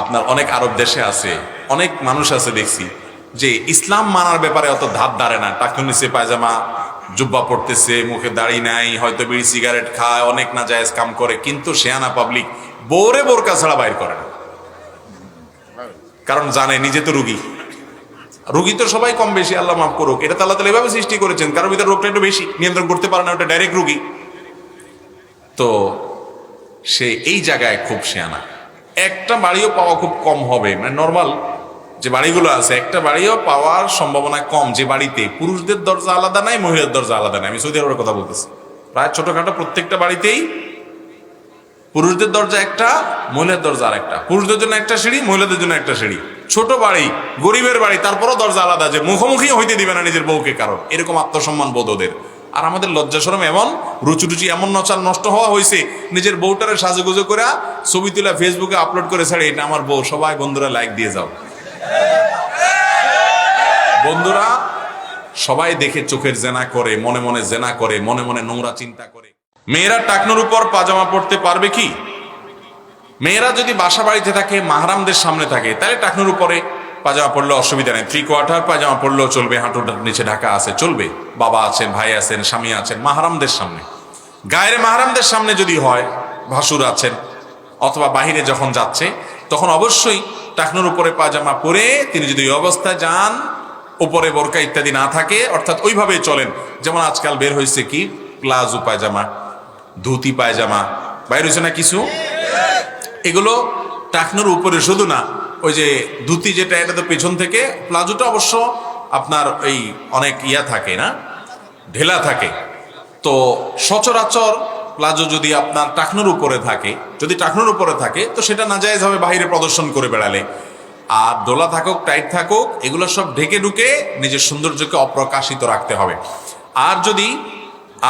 আপনার অনেক আরব দেশে আছে, অনেক মানুষ আছে দেখছি, যে ইসলাম মানার ব্যাপারে অত ধাপ দাঁড়ে না। টাকুর নিচে পায়জামা, জুব্বা পড়তেছে মুখে দাড়ি নাই, হয়তো বিড়ি, সিগারেট খায়, অনেক না জায়েজ কাম করে, কিন্তু সেয়ানা পাবলিক বোরে বোরকা ছাড়া বাইর করে না। কারণ জানে, নিজে তো রুগী। রুগী তো সবাই কম বেশি, আল্লাহ মাফ করুক। এটা তো আল্লাহ তালা এভাবে সৃষ্টি করেছেন কারণ ভিতরে রোগটা একটু বেশি, নিয়ন্ত্রণ করতে পারে না, ওটা ডাইরেক্ট রুগী। তো সে এই জায়গায় খুব শেয়ানা। একটা বাড়িও পাওয়া খুব কম হবে। মানে নর্মাল যে বাড়িগুলো আছে, একটা বাড়িও পাওয়ার সম্ভাবনা কম যে বাড়িতে। পুরুষদের দরজা আলাদা নাই মহিলার দরজা আলাদা নাই। আমি সৌদি আরবের কথা বলতেছি। প্রায় ছোটখাটো প্রত্যেকটা বাড়িতেই পুরুষদের দরজা একটা মহিলার দরজা আর একটা পুরুষদের জন্য একটা সিঁড়ি, মহিলাদের জন্য একটা সিঁড়ি। ছোট বাড়ি, গরিবের বাড়ি, তারপরও দরজা আলাদা যে মুখোমুখি হইতে দিবে না নিজের বউকে কারণ এরকম আত্মসম্মান বোধ ওদের। আর আমাদের লজ্জা সরম এমন রুচি এমন নচার নষ্ট হওয়া হয়েছে, নিজের বউটারে সাজুগুজু করে ছবি তুলে ফেসবুকে আপলোড করে ছাড়ে, এটা আমার বউ, সবাই বন্ধুরা লাইক দিয়ে যাও। বন্ধুরা, সবাই দেখে চোখের জেনা করে, মনে মনে জেনা করে, মনে মনে নোংরা চিন্তা করে। মেয়েরা টাকনোর উপর পাজামা পড়তে পারবে কি? মেয়েরা যদি বাসা বাড়িতে থাকে, মাহারামদের সামনে থাকে, তাহলে টাকনোর উপরে পাজামা পড়লে অসুবিধা নেই। থ্রি কোয়ার্টার পাজামা পড়লেও চলবে, হাঁটুর নিচে ঢাকা আছে, চলবে। বাবা আছেন, ভাই আছেন, স্বামী আছেন, মাহারামদের সামনে। গায়ের মাহারামদের সামনে যদি হয়, ভাসুর আছেন, অথবা বাহিরে যখন যাচ্ছে, তখন অবশ্যই টাকনোর উপরে পাজামা পরে তিনি যদি অবস্থায় যান, উপরে বোরকা ইত্যাদি না থাকে, অর্থাৎ ওইভাবেই চলেন। যেমন আজকাল বের হয়েছে কি? প্লাজো পায়জামা, ধুতি পায়জামা, বাইর হয়েছে না কিছু? এগুলো টাকনোর উপরে শুধু না, ওই যে ধুতি যেটা, এটা তো পেছন থেকে, প্লাজোটা অবশ্য আপনার এই অনেক ইয়া থাকে না, ঢেলা থাকে। তো সচরাচর প্লাজো যদি আপনার টাকনোর উপরে থাকে, যদি টাকনোর উপরে থাকে, তো সেটা নাজায়জ হবে বাইরে প্রদর্শন করে বেড়ালে। আর দোলা থাকুক, টাইট থাকুক, এগুলো সব ঢেকে ঢুকে নিজের সৌন্দর্যকে অপ্রকাশিত রাখতে হবে। আর যদি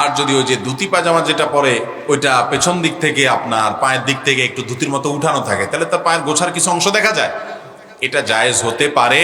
আর যদি ওই যে ধুতি পাজামা যেটা পরে, ওইটা পেছন দিক থেকে আপনার পায়ের দিক থেকে একটু ধুতির মতো উঠানো থাকে, তাহলে তার পায়ের গোছার কিছু অংশ দেখা যায়। এটা জায়েজ হতে পারে